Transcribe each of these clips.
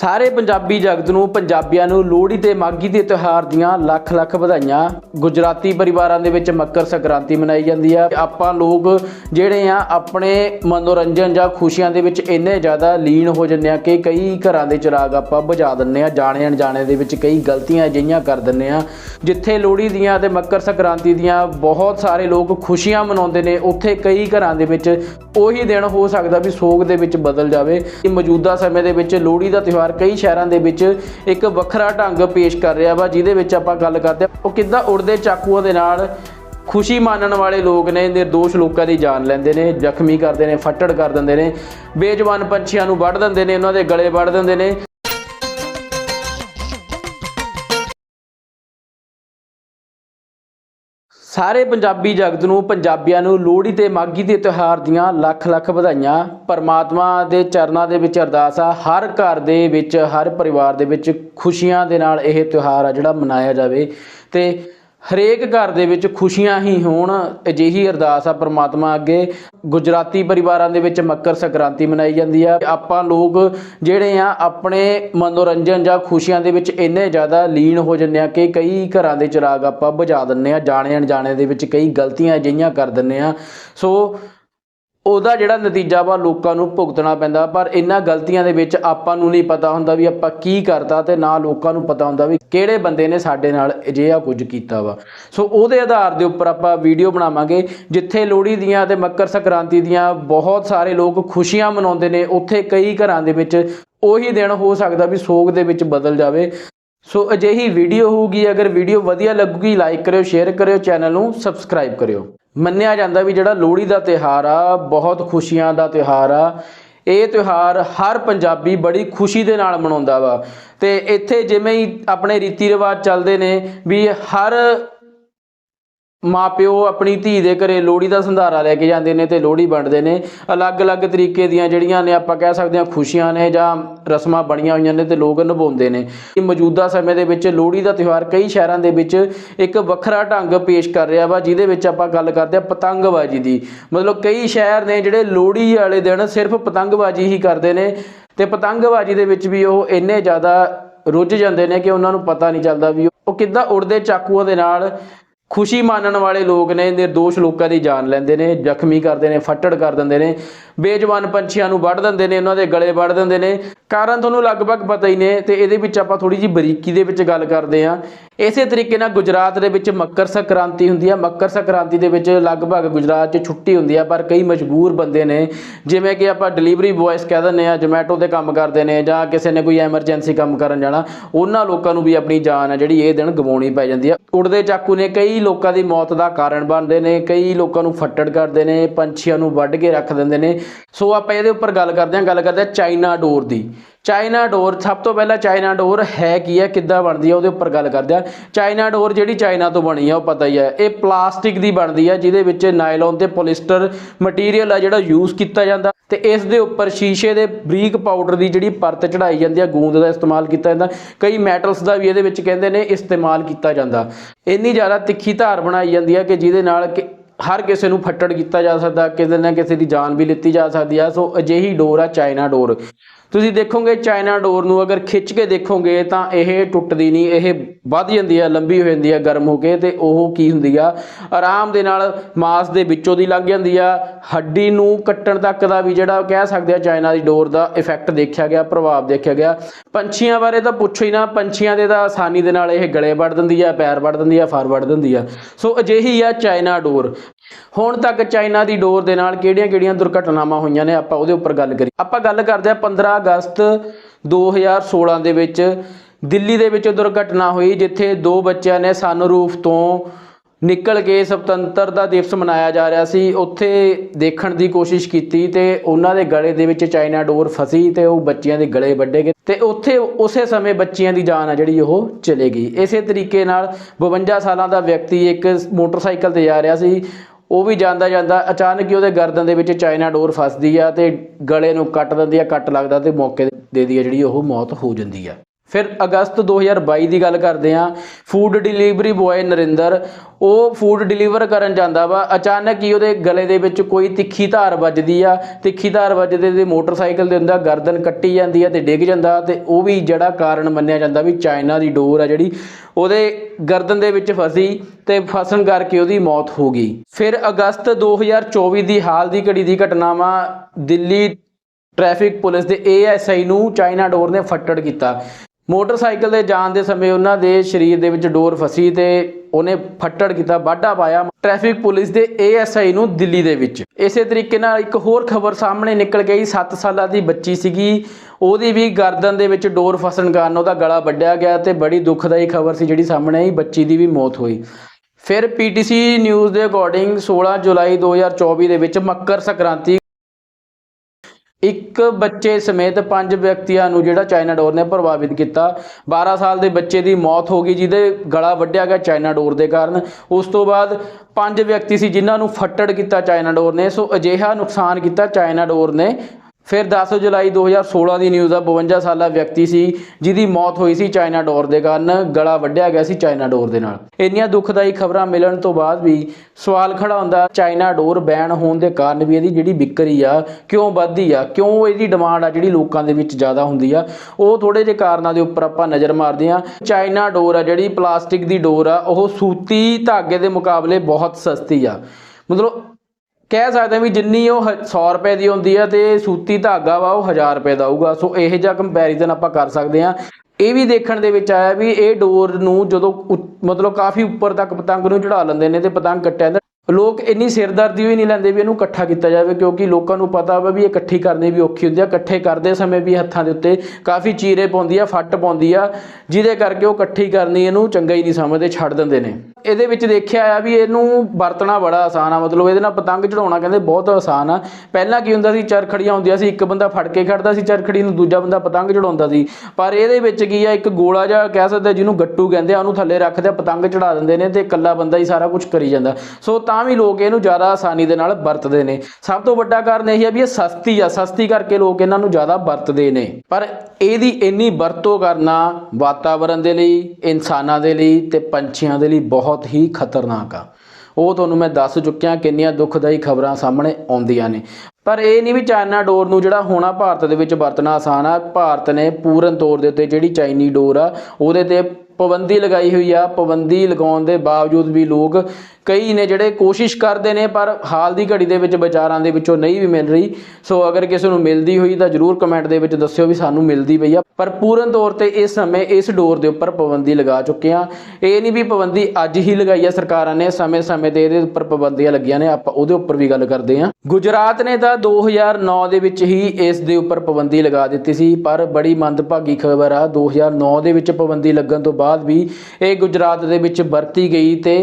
ਸਾਰੇ ਪੰਜਾਬੀ ਜਗਤ ਨੂੰ, ਪੰਜਾਬੀਆਂ ਨੂੰ ਲੋਹੜੀ ਤੇ ਮਾਘੀ ਦੇ ਤਿਉਹਾਰ ਦੀਆਂ ਲੱਖ ਲੱਖ ਵਧਾਈਆਂ। ਗੁਜਰਾਤੀ ਪਰਿਵਾਰਾਂ ਦੇ ਵਿੱਚ ਮੱਕਰ ਸੰਕ੍ਰਾਂਤੀ ਮਨਾਈ ਜਾਂਦੀ ਆ। ਆਪਾਂ ਲੋਕ ਜਿਹੜੇ ਆ, ਆਪਣੇ ਮਨੋਰੰਜਨ ਜਾਂ ਖੁਸ਼ੀਆਂ ਦੇ ਵਿੱਚ ਇੰਨੇ ਜ਼ਿਆਦਾ ਲੀਨ ਹੋ ਜੰਨੇ ਆ ਕਿ ਕਈ ਘਰਾਂ ਦੇ ਚਿਰਾਗ ਆਪਾਂ ਬੁਝਾ ਦਿੰਨੇ ਆ। ਜਾਣੇ ਅਣਜਾਣੇ ਦੇ ਵਿੱਚ ਕਈ ਗਲਤੀਆਂ ਅਜਿਹੀਆਂ ਕਰ ਦਿੰਨੇ ਆ। ਜਿੱਥੇ ਲੋਹੜੀ ਦੀਆਂ ਤੇ ਮੱਕਰ ਸੰਕ੍ਰਾਂਤੀ ਦੀਆਂ ਬਹੁਤ ਸਾਰੇ ਲੋਕ ਖੁਸ਼ੀਆਂ ਮਨਾਉਂਦੇ ਨੇ, ਉੱਥੇ ਕਈ ਘਰਾਂ ਦੇ ਵਿੱਚ ਉਹੀ ਦਿਨ ਹੋ ਸਕਦਾ ਵੀ ਸੋਗ ਦੇ ਵਿੱਚ ਬਦਲ ਜਾਵੇ। ਕਿ ਮੌਜੂਦਾ ਸਮੇਂ ਦੇ ਵਿੱਚ ਲੋਹੜੀ ਦਾ ਤਿਉਹਾਰ ਕਈ ਸ਼ਹਿਰਾਂ ਦੇ ਵਿੱਚ ਇੱਕ ਵੱਖਰਾ ਢੰਗ ਪੇਸ਼ ਕਰ ਰਿਹਾ ਵਾ, ਜਿਹਦੇ ਵਿੱਚ ਆਪਾਂ ਗੱਲ ਕਰਦੇ ਆ ਉਹ ਕਿੱਦਾਂ ਉੜਦੇ ਚਾਕੂਆਂ ਦੇ ਨਾਲ ਖੁਸ਼ੀ ਮਾਨਣ ਵਾਲੇ ਲੋਕ ਨੇ નિર્ਦੋਸ਼ ਲੋਕਾਂ ਦੀ ਜਾਨ ਲੈਂਦੇ ਨੇ, ਜ਼ਖਮੀ ਕਰਦੇ ਨੇ, ਫੱਟੜ ਕਰ ਦਿੰਦੇ ਨੇ, ਬੇਜਵਾਨ ਪੰਛੀਆਂ ਨੂੰ ਵੱਢ ਦਿੰਦੇ ਨੇ, ਉਹਨਾਂ ਦੇ ਗਲੇ ਵੱਢ ਦਿੰਦੇ ਨੇ। ਸਾਰੇ ਪੰਜਾਬੀ ਜਗਤ ਨੂੰ, ਪੰਜਾਬੀਆਂ ਨੂੰ ਲੋਹੜੀ ਤੇ ਮਾਘੀ ਦੇ ਤਿਉਹਾਰ ਦੀਆਂ ਲੱਖ ਲੱਖ ਵਧਾਈਆਂ। ਪਰਮਾਤਮਾ ਦੇ ਚਰਨਾਂ ਦੇ ਵਿੱਚ ਅਰਦਾਸ ਆ। ਹਰ ਘਰ ਦੇ ਵਿੱਚ, ਹਰ ਪਰਿਵਾਰ ਦੇ ਵਿੱਚ ਖੁਸ਼ੀਆਂ ਦੇ ਨਾਲ ਇਹ ਤਿਉਹਾਰ ਆ ਜਿਹੜਾ ਮਨਾਇਆ ਜਾਵੇ। ਤੇ ਹਰੇਕ ਘਰ ਦੇ ਵਿੱਚ ਖੁਸ਼ੀਆਂ ਹੀ ਹੋਣ, ਅਜਿਹੀ ਅਰਦਾਸ ਆ ਪਰਮਾਤਮਾ ਅੱਗੇ। ਗੁਜਰਾਤੀ ਪਰਿਵਾਰਾਂ ਦੇ ਵਿੱਚ ਮੱਕਰ ਸੰਕ੍ਰਾਂਤੀ ਮਨਾਈ ਜਾਂਦੀ ਆ। ਆਪਾਂ ਲੋਕ ਜਿਹੜੇ ਆ, ਆਪਣੇ ਮਨੋਰੰਜਨ ਜਾਂ ਖੁਸ਼ੀਆਂ ਦੇ ਵਿੱਚ ਇੰਨੇ ਜ਼ਿਆਦਾ ਲੀਨ ਹੋ ਜੰਨੇ ਆ ਕਿ ਕਈ ਘਰਾਂ ਦੇ ਚਿਰਾਗ ਆਪਾਂ ਬੁਝਾ ਦਿੰਨੇ ਆ ਜਾਣੇ ਅਣਜਾਣੇ ਦੇ ਵਿੱਚ ਕਈ ਗਲਤੀਆਂ ਅਜਿਹੀਆਂ ਕਰ ਦਿੰਨੇ ਆ। ਸੋ ਉਹਦਾ ਜਿਹੜਾ ਨਤੀਜਾ ਵਾ ਲੋਕਾਂ ਨੂੰ ਭੁਗਤਣਾ ਪੈਂਦਾ, ਪਰ ਇਹਨਾਂ ਗਲਤੀਆਂ ਦੇ ਵਿੱਚ ਆਪਾਂ ਨੂੰ ਨਹੀਂ ਪਤਾ ਹੁੰਦਾ ਵੀ ਆਪਾਂ ਕੀ ਕਰਤਾ ਤੇ ਨਾ ਲੋਕਾਂ ਨੂੰ ਪਤਾ ਹੁੰਦਾ ਵੀ ਕਿਹੜੇ ਬੰਦੇ ਨੇ ਸਾਡੇ ਨਾਲ ਅਜਿਹਾ ਕੁਝ ਕੀਤਾ ਵਾ। ਸੋ ਉਹਦੇ ਆਧਾਰ ਦੇ ਉੱਪਰ ਆਪਾਂ ਵੀਡੀਓ ਬਣਾਵਾਂਗੇ, ਜਿੱਥੇ ਲੋਹੜੀ ਦੀਆਂ ਤੇ ਮੱਕਰ ਸੰਕ੍ਰਾਂਤੀ ਦੀਆਂ ਬਹੁਤ ਸਾਰੇ ਲੋਕ ਖੁਸ਼ੀਆਂ ਮਨਾਉਂਦੇ ਨੇ, ਉੱਥੇ ਕਈ ਘਰਾਂ ਦੇ ਵਿੱਚ ਉਹੀ ਦਿਨ ਹੋ ਸਕਦਾ ਵੀ ਸੋਗ ਦੇ ਵਿੱਚ ਬਦਲ ਜਾਵੇ। ਸੋ ਅਜਿਹੀ ਵੀਡੀਓ ਹੋਊਗੀ, ਅਗਰ ਵੀਡੀਓ ਵਧੀਆ ਲੱਗੂਗੀ ਲਾਈਕ ਕਰਿਓ ਸ਼ੇਅਰ ਕਰਿਓ ਚੈਨਲ ਨੂੰ ਸਬਸਕ੍ਰਾਈਬ ਕਰਿਓ। ਮੰਨਿਆ ਜਾਂਦਾ ਵੀ ਜਿਹੜਾ ਲੋਹੜੀ ਦਾ ਤਿਉਹਾਰ ਆ, ਬਹੁਤ ਖੁਸ਼ੀਆਂ ਦਾ ਤਿਉਹਾਰ ਆ। ਇਹ ਤਿਉਹਾਰ ਹਰ ਪੰਜਾਬੀ ਬੜੀ ਖੁਸ਼ੀ ਦੇ ਨਾਲ ਮਨਾਉਂਦਾ ਵਾ। ਤੇ ਇੱਥੇ ਜਿਵੇਂ ਹੀ ਆਪਣੇ ਰੀਤੀ ਰਿਵਾਜ ਚੱਲਦੇ ਨੇ ਵੀ ਹਰ ਮਾਪਿਓ ਆਪਣੀ ਧੀ ਦੇ ਘਰੇ ਲੋਹੜੀ ਦਾ ਸੰਧਾਰਾ ਲੈ ਕੇ ਜਾਂਦੇ ਨੇ ਤੇ ਲੋਹੜੀ ਵੰਡਦੇ ਨੇ। ਅਲੱਗ-ਅਲੱਗ ਤਰੀਕੇ ਦੀਆਂ ਜਿਹੜੀਆਂ ਨੇ ਆਪਾਂ ਕਹਿ ਸਕਦੇ ਹਾਂ ਖੁਸ਼ੀਆਂ ਨੇ ਜਾਂ ਰਸਮਾਂ ਬਣੀਆਂ ਹੋਈਆਂ ਨੇ ਤੇ ਲੋਕ ਨਿਭਾਉਂਦੇ ਨੇ। ਇਹ ਮੌਜੂਦਾ ਸਮੇਂ ਦੇ ਵਿੱਚ ਲੋਹੜੀ ਦਾ ਤਿਉਹਾਰ ਕਈ ਸ਼ਹਿਰਾਂ ਦੇ ਵਿੱਚ ਇੱਕ ਵੱਖਰਾ ਢੰਗ ਪੇਸ਼ ਕਰ ਰਿਹਾ ਵਾ, ਜਿਹਦੇ ਵਿੱਚ ਆਪਾਂ ਗੱਲ ਕਰਦੇ ਹਾਂ ਪਤੰਗਬਾਜ਼ੀ ਦੀ। ਮਤਲਬ ਕਈ ਸ਼ਹਿਰ ਨੇ ਜਿਹੜੇ ਲੋਹੜੀ ਵਾਲੇ ਦਿਨ ਸਿਰਫ ਪਤੰਗਬਾਜ਼ੀ ਹੀ ਕਰਦੇ ਨੇ ਤੇ ਪਤੰਗਬਾਜ਼ੀ ਦੇ ਵਿੱਚ ਵੀ ਉਹ ਇੰਨੇ ਜ਼ਿਆਦਾ ਰੁੱਝ ਜਾਂਦੇ ਨੇ ਕਿ ਉਹਨਾਂ ਨੂੰ ਪਤਾ ਨਹੀਂ ਚੱਲਦਾ ਵੀ ਉਹ ਕਿੱਦਾਂ ਉੜਦੇ ਚਾਕੂਆਂ ਦੇ ਨਾਲ ਖੁਸ਼ੀ ਮਾਨਣ ਵਾਲੇ ਲੋਕ ਨੇ નિર્ਦੋਸ਼ ਲੋਕਾਂ ਦੀ ਜਾਨ ਲੈਂਦੇ ਨੇ, ਜ਼ਖਮੀ ਕਰਦੇ ਨੇ, ਫੱਟੜ ਕਰ ਦਿੰਦੇ ਨੇ, ਬੇਜਵਾਨ ਪੰਛੀਆਂ ਨੂੰ ਵੱਢ ਦਿੰਦੇ ਨੇ, ਉਹਨਾਂ ਦੇ ਗਲੇ ਵੱਢ ਦਿੰਦੇ ਨੇ। ਕਾਰਨ ਤੁਹਾਨੂੰ ਲਗਭਗ ਪਤਾ ਹੀ ਨੇ ਤੇ ਇਹਦੇ ਵਿੱਚ ਆਪਾਂ ਥੋੜੀ ਜੀ ਬਰੀਕੀ ਦੇ ਵਿੱਚ ਗੱਲ ਕਰਦੇ ਆ ਇਸੇ ਤਰੀਕੇ ਨਾਲ ਗੁਜਰਾਤ ਦੇ ਵਿੱਚ ਮੱਕਰ ਸੰਕ੍ਰਾਂਤੀ ਹੁੰਦੀ ਆ। ਮੱਕਰ ਸੰਕ੍ਰਾਂਤੀ ਦੇ ਵਿੱਚ ਲਗਭਗ ਗੁਜਰਾਤ 'ਚ ਛੁੱਟੀ ਹੁੰਦੀ ਆ, ਪਰ ਕਈ ਮਜਬੂਰ ਬੰਦੇ ਨੇ, ਜਿਵੇਂ ਕਿ ਆਪਾਂ ਡਿਲੀਵਰੀ ਬॉयਸ ਕਹਿ ਦਿੰਦੇ ਆ ਜੋਮੈਟੋ ਤੇ ਕੰਮ ਕਰਦੇ ਨੇ ਜਾਂ ਕਿਸੇ ਨੇ ਕੋਈ ਐਮਰਜੈਂਸੀ ਕੰਮ ਕਰਨ ਜਾਣਾ, ਉਹਨਾਂ ਲੋਕਾਂ ਨੂੰ ਵੀ ਆਪਣੀ ਜਾਨ ਆ ਜਿਹੜੀ ਇਹ ਦਿਨ ਗਵਾਉਣੀ ਪੈ ਜਾਂਦੀ ਆ। ਉੜਦੇ ਚਾਕੂ ਨੇ ਕਈ ਲੋਕਾਂ ਦੀ ਮੌਤ ਦਾ ਕਾਰਨ ਬਣਦੇ ਨੇ, ਕਈ ਲੋਕਾਂ ਨੂੰ ਫੱਟੜ ਕਰਦੇ ਨੇ, ਪੰਛੀਆਂ ਨੂੰ ਵੱਢ ਕੇ ਰੱਖ ਦਿੰਦੇ ਨੇ। ਸੋ ਆਪਾਂ ਇਹਦੇ ਉੱਪਰ ਗੱਲ ਕਰਦੇ ਹਾਂ, ਗੱਲ ਕਰਦੇ ਹਾਂ ਚਾਈਨਾ ਡੋਰ ਦੀ। ਚਾਈਨਾ ਡੋਰ, ਸਭ ਤੋਂ ਪਹਿਲਾਂ ਚਾਈਨਾ ਡੋਰ ਹੈ ਕੀ ਹੈ, ਕਿੱਦਾਂ ਬਣਦੀ ਹੈ, ਉਹਦੇ ਉੱਪਰ ਗੱਲ ਕਰਦੇ ਆ ਚਾਈਨਾ ਡੋਰ ਜਿਹੜੀ ਚਾਈਨਾ ਤੋਂ ਬਣੀ ਆ ਉਹ ਪਤਾ ਹੀ ਹੈ। ਇਹ ਪਲਾਸਟਿਕ ਦੀ ਬਣਦੀ ਹੈ, ਜਿਹਦੇ ਵਿੱਚ ਨਾਈਲੋਨ ਤੇ ਪੋਲਿਸਟਰ ਮਟੀਰੀਅਲ ਆ ਜਿਹੜਾ ਯੂਜ਼ ਕੀਤਾ ਜਾਂਦਾ। ਤੇ ਇਸ ਦੇ ਉੱਪਰ ਸ਼ੀਸ਼ੇ ਦੇ ਬਰੀਕ ਪਾਊਡਰ ਦੀ ਜਿਹੜੀ ਪਰਤ ਚੜਾਈ ਜਾਂਦੀ ਆ ਗੂੰਦ ਦਾ ਇਸਤੇਮਾਲ ਕੀਤਾ ਜਾਂਦਾ। ਕਈ ਮੈਟਲਸ ਦਾ ਵੀ ਇਹਦੇ ਵਿੱਚ ਕਹਿੰਦੇ ਨੇ ਇਸਤੇਮਾਲ ਕੀਤਾ ਜਾਂਦਾ। ਇੰਨੀ ਜ਼ਿਆਦਾ ਤਿੱਖੀ ਧਾਰ ਬਣਾਈ ਜਾਂਦੀ ਆ ਕਿ ਜਿਹਦੇ ਨਾਲ ਕਿ ਹਰ ਕਿਸੇ ਨੂੰ ਫੱਟੜ ਕੀਤਾ ਜਾ ਸਕਦਾ, ਕਿਸੇ ਨਾ ਕਿਸੇ ਦੀ ਜਾਨ ਵੀ ਲਿੱਤੀ ਜਾ ਸਕਦੀ ਆ ਸੋ ਅਜਿਹੀ ਡੋਰ ਆ ਚਾਈਨਾ ਡੋਰ। ਤੁਸੀਂ ਦੇਖੋਗੇ ਚਾਈਨਾ ਡੋਰ ਨੂੰ ਅਗਰ ਖਿੱਚ ਕੇ ਦੇਖੋਗੇ ਤਾਂ ਇਹ ਟੁੱਟਦੀ ਨਹੀਂ, ਇਹ ਵੱਧ ਜਾਂਦੀ ਆ, ਲੰਬੀ ਹੋ ਜਾਂਦੀ ਆ, ਗਰਮ ਹੋ ਕੇ ਤੇ ਉਹ ਕੀ ਹੁੰਦੀ ਆ, ਆਰਾਮ ਦੇ ਨਾਲ ਮਾਸ ਦੇ ਵਿੱਚੋਂ ਦੀ ਲੰਘ ਜਾਂਦੀ ਆ। ਹੱਡੀ ਨੂੰ ਕੱਟਣ ਤੱਕ ਦਾ ਵੀ ਜਿਹੜਾ ਕਹਿ ਸਕਦੇ ਆ ਚਾਈਨਾ ਦੀ ਡੋਰ ਦਾ ਇਫੈਕਟ ਦੇਖਿਆ ਗਿਆ, ਪ੍ਰਭਾਵ ਦੇਖਿਆ ਗਿਆ। ਪੰਛੀਆਂ ਬਾਰੇ ਤਾਂ ਪੁੱਛੋ ਹੀ ਨਾ, ਪੰਛੀਆਂ ਦੇ ਤਾਂ ਆਸਾਨੀ ਦੇ ਨਾਲ ਇਹ ਗਲੇ ਵੱਢ ਦਿੰਦੀ ਆ, ਪੈਰ ਵੱਢ ਦਿੰਦੀ ਆ, ਫਰ ਵੱਢ ਦਿੰਦੀ ਆ। ਸੋ ਅਜਿਹੀ ਆ ਚਾਈਨਾ ਡੋਰ। ਹੁਣ ਤੱਕ ਚਾਈਨਾ ਦੀ ਡੋਰ ਦੇ ਨਾਲ ਕਿਹੜੀਆਂ-ਕਿਹੜੀਆਂ ਦੁਰਘਟਨਾਵਾਂ ਹੋਈਆਂ ਨੇ, ਆਪਾਂ ਉਹਦੇ ਉੱਪਰ ਗੱਲ ਕਰੀ ਆਪਾਂ ਗੱਲ ਕਰਦੇ ਆ 15 ਅਗਸਤ 2016 ਦੇ ਵਿੱਚ ਦਿੱਲੀ ਦੇ ਵਿੱਚ ਦੁਰਘਟਨਾ ਹੋਈ, ਜਿੱਥੇ ਦੋ ਬੱਚਿਆਂ ਨੇ ਸਨਰੂਫ ਤੋਂ ਨਿਕਲ ਕੇ ਸੁਤੰਤਰਤਾ ਦਿਵਸ ਮਨਾਇਆ ਜਾ ਰਿਹਾ ਸੀ। ਉੱਥੇ ਦੇਖਣ ਦੀ ਕੋਸ਼ਿਸ਼ ਕੀਤੀ ਤੇ ਉਹਨਾਂ ਦੇ ਗਲੇ ਦੇ ਵਿੱਚ ਚਾਈਨਾ ਡੋਰ ਫਸੀ ਤੇ ਉਹ ਬੱਚਿਆਂ ਦੇ ਗਲੇ ਵੱਢੇ ਗਏ ਤੇ ਉੱਥੇ ਉਸੇ ਸਮੇਂ ਬੱਚਿਆਂ ਦੀ ਜਾਨ ਆ ਜਿਹੜੀ ਉਹ ਚਲੇ ਗਈ। ਇਸੇ ਤਰੀਕੇ ਨਾਲ 52 ਸਾਲਾਂ ਦਾ ਵਿਅਕਤੀ ਇੱਕ ਮੋਟਰਸਾਈਕਲ ਤੇ ਜਾ ਰਿਹਾ ਸੀ। ਉਹ ਵੀ ਜਾਂਦਾ ਜਾਂਦਾ ਅਚਾਨਕ ਹੀ ਉਹਦੇ ਗਰਦਨ ਦੇ ਵਿੱਚ ਚਾਈਨਾ ਡੋਰ ਫਸਦੀ ਆ ਤੇ ਗਲੇ ਨੂੰ ਕੱਟ ਦਿੰਦੀ ਆ, ਕੱਟ ਲੱਗਦਾ ਤੇ ਮੌਕੇ ਦੇ ਦੀ ਆ ਜਿਹੜੀ ਉਹ ਮੌਤ ਹੋ ਜਾਂਦੀ ਆ। ਫਿਰ ਅਗਸਤ 2022 ਦੀ ਗੱਲ ਕਰਦੇ ਹਾਂ। ਫੂਡ ਡਿਲੀਵਰੀ ਬॉय ਨਰਿੰਦਰ, ਉਹ ਫੂਡ ਡਿਲੀਵਰ ਕਰਨ ਜਾਂਦਾ ਵਾ। ਅਚਾਨਕ ਹੀ ਉਹਦੇ ਗਲੇ ਦੇ ਵਿੱਚ ਕੋਈ ਤਿੱਖੀ ਧਾਰ ਵੱਜਦੀ ਆ। ਤਿੱਖੀ ਧਾਰ ਵੱਜਦੇ ਦੇ ਮੋਟਰਸਾਈਕਲ ਦੇ ਹੁੰਦਾ ਗਰਦਨ ਕੱਟੀ ਜਾਂਦੀ ਆ ਤੇ ਡਿੱਗ ਜਾਂਦਾ ਤੇ ਉਹ ਵੀ ਜਿਹੜਾ ਕਾਰਨ ਮੰਨਿਆ ਜਾਂਦਾ ਵੀ ਚਾਈਨਾ ਦੀ ਡੋਰ ਆ ਜਿਹੜੀ, ਉਹਦੇ ਗਰਦਨ ਦੇ ਵਿੱਚ ਫਸੀ ਤੇ ਫਸਣ ਕਰਕੇ ਉਹਦੀ ਮੌਤ ਹੋ ਗਈ। ਫਿਰ ਅਗਸਤ 2024 ਦੀ ਹਾਲ ਦੀ ਘੜੀ ਦੀ ਘਟਨਾ ਵਾ, ਦਿੱਲੀ ਟ੍ਰੈਫਿਕ ਪੁਲਿਸ ਦੇ ਏਐਸਆਈ ਨੂੰ ਚਾਈਨਾ ਡੋਰ ਨੇ ਫੱਟੜ ਕੀਤਾ। ਮੋਟਰਸਾਈਕਲ ਦੇ ਜਾਣ ਦੇ ਸਮੇਂ ਉਹਨਾਂ ਦੇ ਸਰੀਰ ਦੇ ਵਿੱਚ ਡੋਰ ਫਸੀ ਤੇ ਉਹਨੇ ਫੱਟੜ ਕੀਤਾ, ਵਾਢਾ ਪਾਇਆ। ਟ੍ਰੈਫਿਕ ਪੁਲਿਸ ਦੇ ਏਐਸਆਈ ਨੂੰ ਦਿੱਲੀ ਦੇ ਵਿੱਚ। ਇਸੇ ਤਰੀਕੇ ਨਾਲ ਇੱਕ ਹੋਰ ਖਬਰ ਸਾਹਮਣੇ ਨਿਕਲ ਗਈ। 7 ਸਾਲਾਂ ਦੀ ਬੱਚੀ ਸੀਗੀ। ਉਹਦੀ ਵੀ ਗਰਦਨ ਦੇ ਵਿੱਚ ਡੋਰ ਫਸਣ ਕਾਰਨ ਉਹਦਾ ਗਲਾ ਵੱਢਿਆ ਗਿਆ ਤੇ ਬੜੀ ਦੁਖਦਾਈ ਖਬਰ ਸੀ ਜਿਹੜੀ ਸਾਹਮਣੇ ਆਈ। ਬੱਚੀ ਦੀ ਵੀ ਮੌਤ ਹੋਈ। ਫਿਰ ਪੀਟੀਸੀ ਨਿਊਜ਼ ਦੇ ਅਕੋਰਡਿੰਗ 16 ਜੁਲਾਈ 2024 ਦੇ ਵਿੱਚ ਮੱਕਰ ਸੰਕ੍ਰਾਂਤੀ ਇੱਕ ਬੱਚੇ ਸਮੇਤ ਪੰਜ ਵਿਅਕਤੀਆਂ ਨੂੰ ਜਿਹੜਾ ਚਾਈਨਾ ਡੋਰ ਨੇ ਪ੍ਰਭਾਵਿਤ ਕੀਤਾ। 12 ਸਾਲ ਦੇ ਬੱਚੇ ਦੀ ਮੌਤ ਹੋ ਗਈ, ਜਿਹਦੇ ਗਲਾ ਵੱਢਿਆ ਗਿਆ ਚਾਈਨਾ ਡੋਰ ਦੇ ਕਾਰਨ। ਉਸ ਤੋਂ ਬਾਅਦ ਪੰਜ ਵਿਅਕਤੀ ਸੀ ਜਿਨ੍ਹਾਂ ਨੂੰ ਫੱਟੜ ਕੀਤਾ ਚਾਈਨਾ ਡੋਰ ਨੇ। ਸੋ ਅਜਿਹਾ ਨੁਕਸਾਨ ਕੀਤਾ ਚਾਈਨਾ ਡੋਰ ਨੇ। ਫਿਰ 10 ਜੁਲਾਈ 2016 ਦੀ ਨਿਊਜ਼ ਆ 52 ਸਾਲਾ ਵਿਅਕਤੀ ਸੀ, ਜਿਹਦੀ ਮੌਤ ਹੋਈ ਸੀ ਚਾਈਨਾ ਡੋਰ ਦੇ ਕਾਰਨ, ਗਲਾ ਵੱਢਿਆ ਗਿਆ ਸੀ ਚਾਈਨਾ ਡੋਰ ਦੇ ਨਾਲ। ਇੰਨੀਆਂ ਦੁਖਦਾਈ ਖਬਰਾਂ ਮਿਲਣ ਤੋਂ ਬਾਅਦ ਵੀ ਸਵਾਲ ਖੜਾ ਹੁੰਦਾ, ਚਾਈਨਾ ਡੋਰ ਬੈਨ ਹੋਣ ਦੇ ਕਾਰਨ ਵੀ ਇਹਦੀ ਜਿਹੜੀ ਵਿਕਰੀ ਆ, ਕਿਉਂ ਵੱਧਦੀ ਆ, ਕਿਉਂ ਇਹਦੀ ਡਿਮਾਂਡ ਆ ਜਿਹੜੀ ਲੋਕਾਂ ਦੇ ਵਿੱਚ ਜ਼ਿਆਦਾ ਹੁੰਦੀ ਆ, ਉਹ ਥੋੜੇ ਜਿਹੇ ਕਾਰਨਾਂ ਦੇ ਉੱਪਰ ਆਪਾਂ ਨਜ਼ਰ ਮਾਰਦੇ ਆ ਚਾਈਨਾ ਡੋਰ ਆ ਜਿਹੜੀ ਪਲਾਸਟਿਕ ਦੀ ਡੋਰ ਆ, ਉਹ ਸੂਤੀ ਧਾਗੇ ਦੇ ਮੁਕਾਬਲੇ ਬਹੁਤ ਸਸਤੀ ਆ। ਮਤਲਬ ਕਹਿ ਸਕਦੇ ਹਾਂ ਵੀ ਜਿੰਨੀ ਉਹ 100 ਰੁਪਏ ਦੀ ਹੁੰਦੀ ਹੈ ਤੇ ਸੂਤੀ ਧਾਗਾ ਵਾ, ਉਹ 1000 ਰੁਪਏ ਦਾ ਆਊਗਾ। ਸੋ ਇਹੋ ਜਿਹਾ ਕੰਪੈਰੀਜ਼ਨ ਆਪਾਂ ਕਰ ਸਕਦੇ ਹਾਂ। ਇਹ ਵੀ ਦੇਖਣ ਦੇ ਵਿੱਚ ਆਇਆ ਵੀ ਇਹ ਡੋਰ ਨੂੰ ਜਦੋਂ ਮਤਲਬ ਕਾਫੀ ਉੱਪਰ ਤੱਕ ਪਤੰਗ ਨੂੰ ਚੜਾ ਲੈਂਦੇ ਨੇ ਤੇ ਪਤੰਗ ਕੱਟਿਆ ਜਾਂਦਾ। ਲੋਕ ਇੰਨੀ ਸਿਰਦਰਦੀ ਵੀ ਨਹੀਂ ਲੈਂਦੇ ਵੀ ਇਹਨੂੰ ਇਕੱਠਾ ਕੀਤਾ ਜਾਵੇ, ਕਿਉਂਕਿ ਲੋਕਾਂ ਨੂੰ ਪਤਾ ਵਾ ਵੀ ਇਹ ਇਕੱਠੀ ਕਰਨੀ ਵੀ ਔਖੀ ਹੁੰਦੀ ਆ, ਇਕੱਠੇ ਕਰਦੇ ਸਮੇਂ ਵੀ ਹੱਥਾਂ ਦੇ ਉੱਤੇ ਕਾਫੀ ਚੀਰੇ ਪਾਉਂਦੀ ਆ, ਫੱਟ ਪਾਉਂਦੀ ਆ, ਜਿਹਦੇ ਕਰਕੇ ਉਹ ਇਕੱਠੀ ਕਰਨੀ ਇਹਨੂੰ ਚੰਗਾ ਹੀ ਨਹੀਂ ਸਮਝਦੇ, ਛੱਡ ਦਿੰਦੇ ਨੇ। ਇਹਦੇ ਵਿੱਚ ਦੇਖਿਆ ਆ ਵੀ ਇਹਨੂੰ ਵਰਤਣਾ ਬੜਾ ਆਸਾਨ ਆ, ਮਤਲਬ ਇਹਦੇ ਨਾਲ ਪਤੰਗ ਚੜਾਉਣਾ ਕਹਿੰਦੇ ਬਹੁਤ ਆਸਾਨ ਆ। ਪਹਿਲਾਂ ਕੀ ਹੁੰਦਾ ਸੀ, ਚਰਖੜੀਆਂ ਹੁੰਦੀਆਂ ਸੀ, ਇੱਕ ਬੰਦਾ ਫੜ ਕੇ ਖੜਦਾ ਸੀ ਚਰਖੜੀ ਨੂੰ, ਦੂਜਾ ਬੰਦਾ ਪਤੰਗ ਚੜਾਉਂਦਾ ਸੀ। ਪਰ ਇਹਦੇ ਵਿੱਚ ਕੀ ਆ, ਇੱਕ ਗੋਲਾ ਜਿਹਾ ਕਹਿ ਸਕਦੇ ਜਿਹਨੂੰ ਗੱਟੂ ਕਹਿੰਦੇ ਆ, ਉਹਨੂੰ ਥੱਲੇ ਰੱਖਦੇ ਪਤੰਗ ਚੜਾ ਦਿੰਦੇ ਨੇ ਤੇ ਇਕੱਲਾ ਬੰਦਾ ਹੀ ਸਾਰਾ ਕੁਝ ਕਰੀ ਜਾਂਦਾ। ਸੋ ਤਾਂ ਵੀ ਲੋਕ ਇਹਨੂੰ ਜ਼ਿਆਦਾ ਆਸਾਨੀ ਦੇ ਨਾਲ ਵਰਤਦੇ ਨੇ। ਸਭ ਤੋਂ ਵੱਡਾ ਕਾਰਨ ਇਹ ਹੈ ਵੀ ਇਹ ਸਸਤੀ ਆ, ਸਸਤੀ ਕਰਕੇ ਲੋਕ ਇਹਨਾਂ ਨੂੰ ਜ਼ਿਆਦਾ ਵਰਤਦੇ ਨੇ। ਪਰ ਇਹਦੀ ਇੰਨੀ ਵਰਤੋਂ ਕਰਨਾ ਵਾਤਾਵਰਣ ਦੇ ਲਈ, ਇਨਸਾਨਾਂ ਦੇ ਲਈ ਤੇ ਪੰਛੀਆਂ ਦੇ ਲਈ ਬਹੁਤ ਹੀ ਖਤਰਨਾਕ ਆ। ਉਹ ਤੁਹਾਨੂੰ ਮੈਂ ਦੱਸ ਚੁੱਕਿਆ ਕਿੰਨੀਆਂ ਦੁਖਦਾਈ ਖਬਰਾਂ ਸਾਹਮਣੇ ਆਉਂਦੀਆਂ ਨੇ। ਪਰ ਇਹ ਨਹੀਂ ਵੀ ਚਾਈਨਾ ਡੋਰ ਨੂੰ ਜਿਹੜਾ ਹੋਣਾ ਭਾਰਤ ਦੇ ਵਿੱਚ ਵਰਤਣਾ ਆਸਾਨ ਆ। ਭਾਰਤ ਨੇ ਪੂਰਨ ਤੌਰ ਦੇ ਉੱਤੇ ਜਿਹੜੀ ਚਾਈਨੀ ਡੋਰ ਆ, ਉਹਦੇ ਤੇ ਪਾਬੰਦੀ ਲਗਾਈ ਹੋਈ ਆ। ਪਾਬੰਦੀ ਲਗਾਉਣ ਦੇ ਬਾਵਜੂਦ ਵੀ ਲੋਕ ਕਈ ਨੇ ਜਿਹੜੇ ਕੋਸ਼ਿਸ਼ ਕਰਦੇ ਨੇ, ਪਰ ਹਾਲ ਦੀ ਘੜੀ ਦੇ ਵਿੱਚ ਵਿਚਾਰਾਂ ਦੇ ਵਿੱਚੋਂ ਨਹੀਂ ਵੀ ਮਿਲ ਰਹੀ। ਸੋ ਅਗਰ ਕਿਸੇ ਨੂੰ ਮਿਲਦੀ ਹੋਈ ਤਾਂ ਜਰੂਰ ਕਮੈਂਟ ਦੇ ਵਿੱਚ ਦੱਸਿਓ ਵੀ ਸਾਨੂੰ ਮਿਲਦੀ ਪਈ ਆ। ਪਰ ਪੂਰਨ ਤੌਰ ਤੇ ਇਸ ਸਮੇਂ ਇਸ ਡੋਰ ਦੇ ਉੱਪਰ ਪਾਬੰਦੀ ਲਗਾ ਚੁੱਕੇ ਆ। ਇਹ ਨਹੀਂ ਵੀ ਪਾਬੰਦੀ ਅੱਜ ਹੀ ਲਗਾਈ ਆ ਸਰਕਾਰਾਂ ਨੇ, ਸਮੇਂ-ਸਮੇਂ ਤੇ ਇਹਦੇ ਉੱਪਰ ਪਾਬੰਦੀਆਂ ਲੱਗੀਆਂ ਨੇ। ਆਪਾਂ ਉਹਦੇ ਉੱਪਰ ਵੀ ਗੱਲ ਕਰਦੇ ਆ। ਗੁਜਰਾਤ ਨੇ ਤਾਂ 2009 ਦੇ ਵਿੱਚ ਹੀ ਇਸ ਦੇ ਉੱਪਰ ਪਾਬੰਦੀ ਲਗਾ ਦਿੱਤੀ ਸੀ, ਪਰ ਬੜੀ ਮੰਦਭਾਗੀ ਖਬਰ ਆ। 2009 ਦੇ ਵਿੱਚ ਪਾਬੰਦੀ ਲੱਗਣ ਤੋਂ ਬਾਅਦ ਵੀ ਇਹ ਗੁਜਰਾਤ ਦੇ ਵਿੱਚ ਵਰਤੀ ਗਈ ਤੇ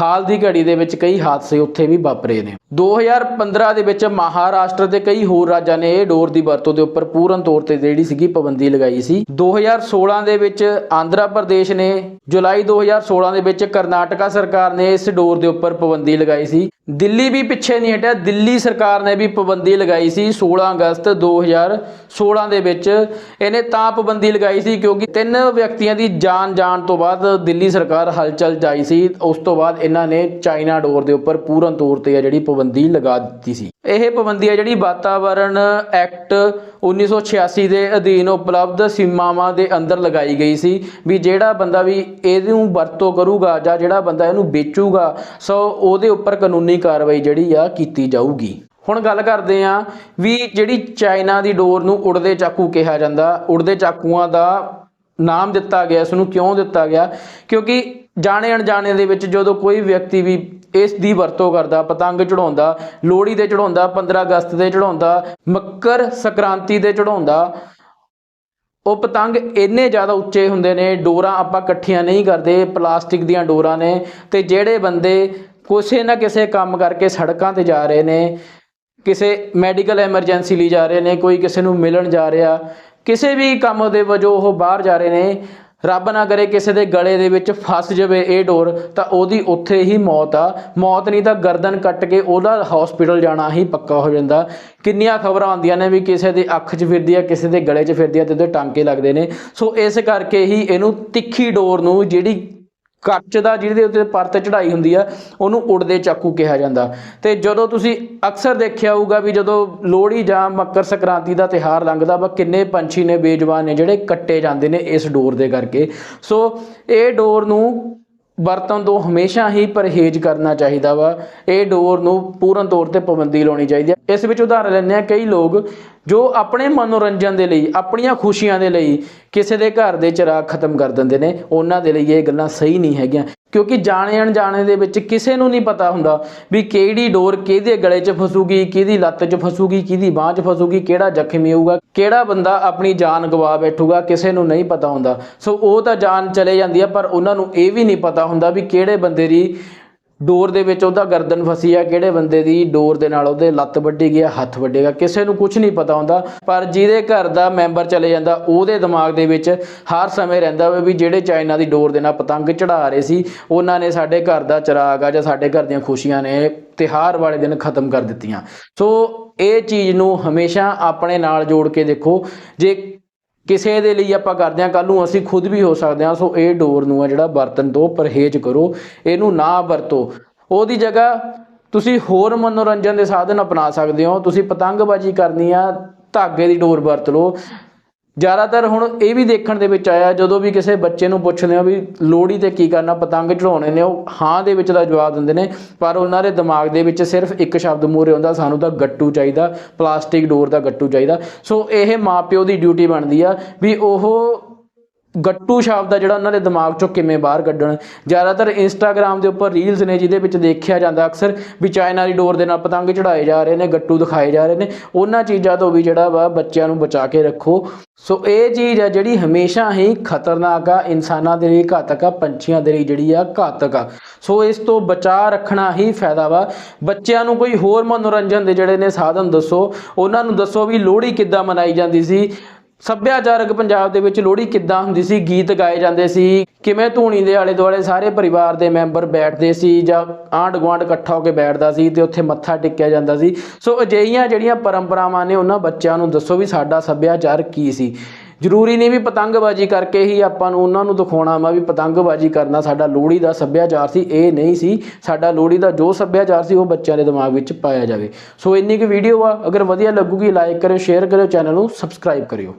ਹਾਲ ਦੀ ਘੜੀ ਦੇ ਵਿੱਚ ਕਈ ਹਾਦਸੇ ਉੱਥੇ ਵੀ ਵਾਪਰੇ ਨੇ। 2015 ਦੇ ਵਿੱਚ ਮਹਾਰਾਸ਼ਟਰ ਦੇ ਕਈ ਹੋਰ ਰਾਜਾਂ ਨੇ ਇਹ ਡੋਰ ਦੀ ਵਰਤੋਂ ਦੇ ਉੱਪਰ ਪੂਰਨ ਤੌਰ ਤੇ ਜਿਹੜੀ ਸੀਗੀ ਪਾਬੰਦੀ ਲਗਾਈ ਸੀ। 2016 ਦੇ ਵਿੱਚ ਆਂਧਰਾ ਪ੍ਰਦੇਸ਼ ਨੇ, ਜੁਲਾਈ 2016 ਦੇ ਵਿੱਚ ਕਰਨਾਟਕਾ ਸਰਕਾਰ ਨੇ ਇਸ ਡੋਰ ਦੇ ਉੱਪਰ ਪਾਬੰਦੀ ਲਗਾਈ ਸੀ। ਦਿੱਲੀ ਵੀ ਪਿੱਛੇ ਨਹੀਂ ਹਟਿਆ। ਦਿੱਲੀ ਸਰਕਾਰ ਨੇ ਵੀ ਪਾਬੰਦੀ ਲਗਾਈ ਸੀ 16 ਅਗਸਤ 2016 ਦੇ ਵਿੱਚ। ਇਹਨੇ ਤਾਂ ਪਾਬੰਦੀ ਲਗਾਈ ਸੀ ਕਿਉਂਕਿ ਤਿੰਨ ਵਿਅਕਤੀਆਂ ਦੀ ਜਾਨ ਜਾਣ ਤੋਂ ਬਾਅਦ ਦਿੱਲੀ ਸਰਕਾਰ ਹਲਚਲ ਜਾਈ ਸੀ। ਉਸ ਤੋਂ ਬਾਅਦ ਇਹਨਾਂ ਨੇ ਚਾਈਨਾ ਡੋਰ ਦੇ ਉੱਪਰ ਪੂਰਨ ਤੌਰ ਤੇ ਆ ਜਿਹੜੀ ਪਾਬੰਦੀ ਲਗਾ ਦਿੱਤੀ ਸੀ। ਇਹ ਪਾਬੰਦੀ ਆ ਜਿਹੜੀ ਵਾਤਾਵਰਣ ਐਕਟ 1986 ਦੇ ਅਧੀਨ ਉਪਲਬਧ ਸੀਮਾਵਾਂ ਦੇ ਅੰਦਰ ਲਗਾਈ ਗਈ ਸੀ ਵੀ ਜਿਹੜਾ ਬੰਦਾ ਵੀ ਇਹਨੂੰ ਵਰਤੋਂ ਕਰੂਗਾ ਜਾਂ ਜਿਹੜਾ ਬੰਦਾ ਇਹਨੂੰ ਵੇਚੂਗਾ, ਸੋ ਉਹਦੇ ਉੱਪਰ ਕਾਨੂੰਨੀ ਕਾਰਵਾਈ ਜਿਹੜੀ ਆ ਕੀਤੀ ਜਾਊਗੀ। ਹੁਣ ਗੱਲ ਕਰਦੇ ਆ ਵੀ ਜਿਹੜੀ ਚਾਈਨਾ ਦੀ ਡੋਰ ਨੂੰ ਉੜਦੇ ਚਾਕੂ ਕਿਹਾ ਜਾਂਦਾ, ਉੜਦੇ ਚਾਕੂਆਂ ਦਾ ਨਾਮ ਦਿੱਤਾ ਗਿਆ, ਇਸ ਨੂੰ ਕਿਉਂ ਦਿੱਤਾ ਗਿਆ? ਕਿਉਂਕਿ ਜਾਣੇ ਅਣਜਾਣੇ ਦੇ ਵਿੱਚ ਜਦੋਂ ਕੋਈ ਵਿਅਕਤੀ ਵੀ ਇਸ ਦੀ ਵਰਤੋਂ ਕਰਦਾ, ਪਤੰਗ ਚੜਾਉਂਦਾ ਲੋਹੜੀ ਦੇ ਚੜਾਉਂਦਾ 15 ਅਗਸਤ ਦੇ ਚੜਾਉਂਦਾ ਮੱਕਰ ਸੰਕ੍ਰਾਂਤੀ ਦੇ ਚੜਾਉਂਦਾ ਉਹ ਪਤੰਗ ਇੰਨੇ ਜ਼ਿਆਦਾ ਉੱਚੇ ਹੁੰਦੇ ਨੇ, ਡੋਰਾਂ ਆਪਾਂ ਇਕੱਠੀਆਂ ਨਹੀਂ ਕਰਦੇ, ਪਲਾਸਟਿਕ ਦੀਆਂ ਡੋਰਾਂ ਨੇ, ਤੇ ਜਿਹੜੇ ਬੰਦੇ ਕਿਸੇ ਨਾ ਕਿਸੇ ਕੰਮ ਕਰਕੇ ਸੜਕਾਂ ਤੇ ਜਾ ਰਹੇ ਨੇ, ਕਿਸੇ ਮੈਡੀਕਲ ਐਮਰਜੈਂਸੀ ਲਈ ਜਾ ਰਹੇ ਨੇ, ਕੋਈ ਕਿਸੇ ਨੂੰ ਮਿਲਣ ਜਾ ਰਿਹਾ, ਕਿਸੇ ਵੀ ਕੰਮ ਦੇ ਵਜੋਂ ਉਹ ਬਾਹਰ ਜਾ ਰਹੇ ਨੇ, ਰੱਬ ਨਾ ਕਰੇ ਕਿਸੇ ਦੇ ਗਲੇ ਦੇ ਵਿੱਚ ਫਸ ਜਾਵੇ ਇਹ ਡੋਰ, ਤਾਂ ਉਹਦੀ ਉੱਥੇ ਹੀ ਮੌਤ ਆ। ਮੌਤ ਨਹੀਂ ਤਾਂ ਗਰਦਨ ਕੱਟ ਕੇ ਉਹਦਾ ਹਸਪੀਟਲ ਜਾਣਾ ਹੀ ਪੱਕਾ ਹੋ ਜਾਂਦਾ। ਕਿੰਨੀਆਂ ਖਬਰਾਂ ਆਉਂਦੀਆਂ ਨੇ ਵੀ ਕਿਸੇ ਦੇ ਅੱਖ 'ਚ ਫਿਰਦੀ ਆ, ਕਿਸੇ ਦੇ ਗਲੇ 'ਚ ਫਿਰਦੀ ਆ ਤੇ ਉਹਦੇ ਟਾਂਕੇ ਲੱਗਦੇ ਨੇ। ਸੋ ਇਸ ਕਰਕੇ ਹੀ ਇਹਨੂੰ ਤਿੱਖੀ ਡੋਰ ਨੂੰ ਜਿਹੜੀ ਕੱਚ ਦਾ ਜਿਹਦੇ ਉੱਤੇ ਪਰਤ ਚੜਾਈ ਹੁੰਦੀ ਆ, ਉਹਨੂੰ ਉੜਦੇ ਚਾਕੂ ਕਿਹਾ ਜਾਂਦਾ। ਤੇ ਜਦੋਂ ਤੁਸੀਂ ਅਕਸਰ ਦੇਖਿਆ ਹੋਊਗਾ ਵੀ ਜਦੋਂ ਲੋਹੜੀ ਜਾਂ ਮੱਕਰ ਸੰਕ੍ਰਾਂਤੀ ਦਾ ਤਿਹਾਰ ਲੰਘਦਾ ਵਾ, ਕਿੰਨੇ ਪੰਛੀ ਨੇ, ਬੇਜਵਾਨ ਨੇ ਜਿਹੜੇ ਕੱਟੇ ਜਾਂਦੇ ਨੇ ਇਸ ਡੋਰ ਦੇ ਕਰਕੇ। ਸੋ ਇਹ ਡੋਰ ਨੂੰ ਵਰਤਣ ਤੋਂ ਹਮੇਸ਼ਾ ਹੀ ਪਰਹੇਜ਼ ਕਰਨਾ ਚਾਹੀਦਾ ਵਾ। ਇਹ ਡੋਰ ਨੂੰ ਪੂਰਨ ਤੌਰ ਤੇ ਪਾਬੰਦੀ ਲਾਉਣੀ ਚਾਹੀਦੀ ਹੈ ਇਸ ਵਿੱਚ ਉਦਾਹਰਨ ਲੈਂਦੇ ਆ ਕਈ ਲੋਕ ਜੋ ਆਪਣੇ ਮਨੋਰੰਜਨ ਦੇ ਲਈ, ਆਪਣੀਆਂ ਖੁਸ਼ੀਆਂ ਦੇ ਲਈ ਕਿਸੇ ਦੇ ਘਰ ਦੇ ਚਿਰਾਗ ਖਤਮ ਕਰ ਦਿੰਦੇ ਨੇ, ਉਹਨਾਂ ਦੇ ਲਈ ਇਹ ਗੱਲਾਂ ਸਹੀ ਨਹੀਂ ਹੈਗੀਆਂ। ਕਿਉਂਕਿ ਜਾਣੇ ਅਣਜਾਣੇ ਦੇ ਵਿੱਚ ਕਿਸੇ ਨੂੰ ਨਹੀਂ ਪਤਾ ਹੁੰਦਾ ਵੀ ਕਿਹੜੀ ਡੋਰ ਕਿਹਦੇ ਗਲੇ 'ਚ ਫਸੂਗੀ, ਕਿਹਦੀ ਲੱਤ 'ਚ ਫਸੂਗੀ, ਕਿਹਦੀ ਬਾਂਹ 'ਚ ਫਸੂਗੀ, ਕਿਹੜਾ ਜ਼ਖਮੀ ਹੋਊਗਾ, ਕਿਹੜਾ ਬੰਦਾ ਆਪਣੀ ਜਾਨ ਗਵਾ ਬੈਠੂਗਾ, ਕਿਸੇ ਨੂੰ ਨਹੀਂ ਪਤਾ ਹੁੰਦਾ। ਸੋ ਉਹ ਤਾਂ ਜਾਨ ਚਲੇ ਜਾਂਦੀ ਆ, ਪਰ ਉਹਨਾਂ ਨੂੰ ਇਹ ਵੀ ਨਹੀਂ ਪਤਾ ਹੁੰਦਾ ਵੀ ਕਿਹੜੇ ਬੰਦੇ ਦੀ ਡੋਰ ਦੇ ਵਿੱਚ ਉਹਦਾ ਗਰਦਨ ਫਸੀ ਆ, ਕਿਹੜੇ ਬੰਦੇ ਦੀ ਡੋਰ ਦੇ ਨਾਲ ਉਹਦੇ ਲੱਤ ਵੱਢੀ ਗਿਆ ਹੱਥ ਵੱਢੇਗਾ ਕਿਸੇ ਨੂੰ ਕੁਝ ਨਹੀਂ ਪਤਾ ਹੁੰਦਾ, ਪਰ ਜਿਹਦੇ ਘਰ ਦਾ ਮੈਂਬਰ ਚਲੇ ਜਾਂਦਾ, ਉਹਦੇ ਦਿਮਾਗ ਦੇ ਵਿੱਚ ਹਰ ਸਮੇਂ ਰਹਿੰਦਾ ਹੋਵੇ ਵੀ ਜਿਹੜੇ ਚਾਈਨਾ ਦੀ ਡੋਰ ਦੇ ਨਾਲ ਪਤੰਗ ਚੜਾ ਰਹੇ ਸੀ, ਉਹਨਾਂ ਨੇ ਸਾਡੇ ਘਰ ਦਾ ਚਿਰਾਗ ਆ ਜਾਂ ਸਾਡੇ ਘਰ ਦੀਆਂ ਖੁਸ਼ੀਆਂ ਨੇ ਤਿਹਾਰ ਵਾਲੇ ਦਿਨ ਖਤਮ ਕਰ ਦਿੱਤੀਆਂ। ਸੋ ਇਹ ਚੀਜ਼ ਨੂੰ ਹਮੇਸ਼ਾ ਆਪਣੇ ਨਾਲ ਜੋੜ ਕੇ ਦੇਖੋ, ਜੇ ਕਿਸੇ ਦੇ ਲਈ ਆਪਾਂ ਕਰਦੇ ਹਾਂ ਕੱਲ ਨੂੰ ਅਸੀਂ ਖੁਦ ਵੀ ਹੋ ਸਕਦੇ ਹਾਂ। ਸੋ ਇਹ ਡੋਰ ਨੂੰ ਆ ਜਿਹੜਾ ਵਰਤਨ ਤੋਂ ਪਰਹੇਜ਼ ਕਰੋ, ਇਹਨੂੰ ਨਾ ਵਰਤੋ। ਉਹਦੀ ਜਗ੍ਹਾ ਤੁਸੀਂ ਹੋਰ ਮਨੋਰੰਜਨ ਦੇ ਸਾਧਨ ਅਪਣਾ ਸਕਦੇ ਹੋ। ਤੁਸੀਂ ਪਤੰਗਬਾਜ਼ੀ ਕਰਨੀ ਆ, ਧਾਗੇ ਦੀ ਡੋਰ ਵਰਤ ਲਓ। ਜ਼ਿਆਦਾਤਰ ਹੁਣ ਇਹ ਵੀ ਦੇਖਣ ਦੇ ਵਿੱਚ ਆਇਆ, ਜਦੋਂ ਵੀ ਕਿਸੇ ਬੱਚੇ ਨੂੰ ਪੁੱਛਦੇ ਆ ਵੀ ਲੋਹੜੀ ਤੇ ਕੀ ਕਰਨਾ, ਪਤੰਗ ਚੜਾਉਣੇ ਨੇ, ਉਹ ਹਾਂ ਦੇ ਵਿੱਚ ਦਾ ਜਵਾਬ ਦਿੰਦੇ ਨੇ, ਪਰ ਉਹਨਾਂ ਦੇ ਦਿਮਾਗ ਦੇ ਵਿੱਚ ਸਿਰਫ ਇੱਕ ਸ਼ਬਦ ਮੂਹਰੇ ਹੁੰਦਾ, ਸਾਨੂੰ ਤਾਂ ਗੱਟੂ ਚਾਹੀਦਾ, ਪਲਾਸਟਿਕ ਡੋਰ ਦਾ ਗੱਟੂ ਚਾਹੀਦਾ। ਸੋ ਇਹ ਮਾਪਿਓ ਦੀ ਡਿਊਟੀ ਬਣਦੀ ਆ ਵੀ ਉਹ ਗੱਟੂ ਸ਼ਬਦ ਆ ਜਿਹੜਾ ਉਹਨਾਂ ਦੇ ਦਿਮਾਗ ਚੋਂ ਕਿਵੇਂ ਬਾਹਰ ਕੱਢਣ। ਜ਼ਿਆਦਾਤਰ ਇੰਸਟਾਗ੍ਰam ਦੇ ਉੱਪਰ ਰੀਲਸ ਨੇ ਜਿਹਦੇ ਵਿੱਚ ਦੇਖਿਆ ਜਾਂਦਾ ਅਕਸਰ ਵੀ ਚਾਈਨਾ ਦੀ ਡੋਰ ਦੇ ਨਾਲ ਪਤੰਗ ਚੜਾਏ ਜਾ ਰਹੇ ਨੇ, ਗੱਟੂ ਦਿਖਾਏ ਜਾ ਰਹੇ ਨੇ। ਉਹਨਾਂ ਚੀਜ਼ਾਂ ਤੋਂ ਵੀ ਜਿਹੜਾ ਵਾ ਬੱਚਿਆਂ ਨੂੰ ਬਚਾ ਕੇ ਰੱਖੋ। ਸੋ ਇਹ ਚੀਜ਼ ਆ ਜਿਹੜੀ ਹਮੇਸ਼ਾ ਹੀ ਖਤਰਨਾਕ ਆ, ਇਨਸਾਨਾਂ ਦੇ ਲਈ ਘਾਤਕ ਆ, ਪੰਛੀਆਂ ਦੇ ਲਈ ਜਿਹੜੀ ਆ ਘਾਤਕ ਆ। ਸੋ ਇਸ ਤੋਂ ਬਚਾ ਰੱਖਣਾ ਹੀ ਫਾਇਦਾ ਵਾ। ਬੱਚਿਆਂ ਨੂੰ ਕੋਈ ਹੋਰ ਮਨੋਰੰਜਨ ਦੇ ਜਿਹੜੇ ਨੇ ਸਾਧਨ ਦੱਸੋ। ਉਹਨਾਂ ਨੂੰ ਦੱਸੋ ਵੀ ਲੋਹੜੀ ਕਿੱਦਾਂ ਮਨਾਈ ਜਾਂਦੀ ਸੀ। ਸੱਭਿਆਚਾਰਕ ਪੰਜਾਬ ਦੇ ਵਿੱਚ ਲੋਹੜੀ ਕਿੱਦਾਂ ਹੁੰਦੀ ਸੀ? ਗੀਤ ਗਾਏ ਜਾਂਦੇ ਸੀ। ਕਿਵੇਂ ਧੂਣੀ ਦੇ ਆਲੇ ਦੁਆਲੇ ਸਾਰੇ ਪਰਿਵਾਰ ਦੇ ਮੈਂਬਰ ਬੈਠਦੇ ਸੀ ਜਾਂ ਆਂਢ ਗੁਆਂਢ ਇਕੱਠਾ ਹੋ ਕੇ ਬੈਠਦਾ ਸੀ ਤੇ ਉੱਥੇ ਮੱਥਾ ਟੇਕਿਆ ਜਾਂਦਾ ਸੀ? ਸੋ ਅਜਿਹੀਆਂ ਜਿਹੜੀਆਂ ਪਰੰਪਰਾਵਾਂ ਨੇ ਉਹਨਾਂ ਬੱਚਿਆਂ ਨੂੰ ਦੱਸੋ ਵੀ ਸਾਡਾ ਸੱਭਿਆਚਾਰ ਕੀ ਸੀ? ਜ਼ਰੂਰੀ ਨਹੀਂ ਵੀ ਪਤੰਗਬਾਜ਼ੀ ਕਰਕੇ ਹੀ ਆਪਾਂ ਨੂੰ ਉਹਨਾਂ ਨੂੰ ਦਿਖਾਉਣਾ ਵਾ ਵੀ ਪਤੰਗਬਾਜ਼ੀ ਕਰਨਾ ਸਾਡਾ ਲੋਹੜੀ ਦਾ ਸੱਭਿਆਚਾਰ ਸੀ, ਇਹ ਨਹੀਂ ਸੀ। ਸਾਡਾ ਲੋਹੜੀ ਦਾ ਜੋ ਸੱਭਿਆਚਾਰ ਸੀ ਉਹ ਬੱਚਿਆਂ ਦੇ ਦਿਮਾਗ ਵਿੱਚ ਪਾਇਆ ਜਾਵੇ। ਸੋ ਇੰਨੀ ਕੁ ਵੀਡੀਓ ਆ। ਅਗਰ ਵਧੀਆ ਲੱਗੂਗੀ ਲਾਈਕ ਕਰਿਓ ਸ਼ੇਅਰ ਕਰਿਓ ਚੈਨਲ ਨੂੰ ਸਬਸਕ੍ਰਾਈਬ ਕਰਿਓ।